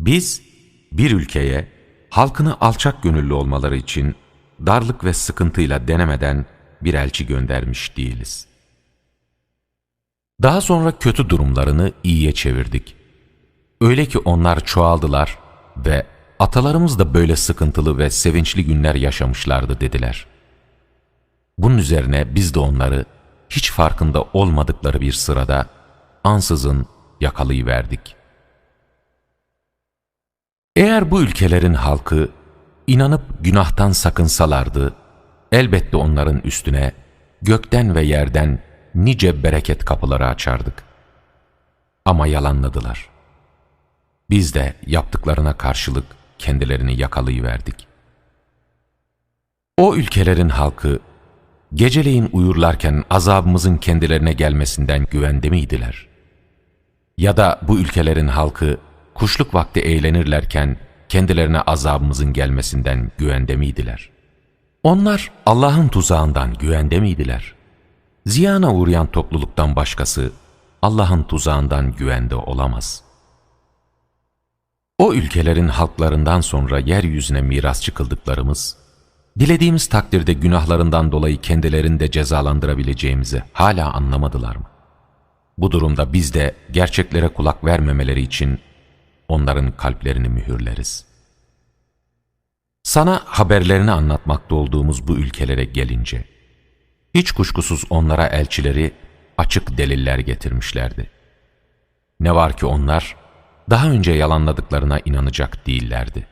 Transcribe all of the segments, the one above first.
Biz bir ülkeye halkını alçak gönüllü olmaları için darlık ve sıkıntıyla denemeden bir elçi göndermiş değiliz. Daha sonra kötü durumlarını iyiye çevirdik. Öyle ki onlar çoğaldılar ve atalarımız da böyle sıkıntılı ve sevinçli günler yaşamışlardı dediler. Bunun üzerine biz de onları hiç farkında olmadıkları bir sırada ansızın yakalayıverdik. Eğer bu ülkelerin halkı inanıp günahtan sakınsalardı, elbette onların üstüne gökten ve yerden nice bereket kapıları açardık. Ama yalanladılar. Biz de yaptıklarına karşılık kendilerini yakalayıverdik. O ülkelerin halkı geceleyin uyurlarken azabımızın kendilerine gelmesinden güvende miydiler? Ya da bu ülkelerin halkı kuşluk vakti eğlenirlerken kendilerine azabımızın gelmesinden güvende miydiler? Onlar Allah'ın tuzağından güvende miydiler? Ziyana uğrayan topluluktan başkası Allah'ın tuzağından güvende olamaz. O ülkelerin halklarından sonra yeryüzüne mirasçı kıldıklarımız, dilediğimiz takdirde günahlarından dolayı kendilerini de cezalandırabileceğimizi hala anlamadılar mı? Bu durumda biz de gerçeklere kulak vermemeleri için onların kalplerini mühürleriz. Sana haberlerini anlatmakta olduğumuz bu ülkelere gelince, hiç kuşkusuz onlara elçileri açık deliller getirmişlerdi. Ne var ki onlar, daha önce yalanladıklarına inanacak değillerdi.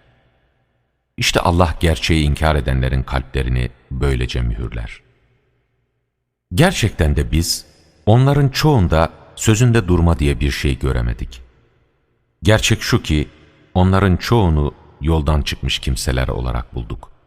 İşte Allah gerçeği inkar edenlerin kalplerini böylece mühürler. Gerçekten de biz, onların çoğunda sözünde durma diye bir şey göremedik. Gerçek şu ki, onların çoğunu yoldan çıkmış kimseler olarak bulduk.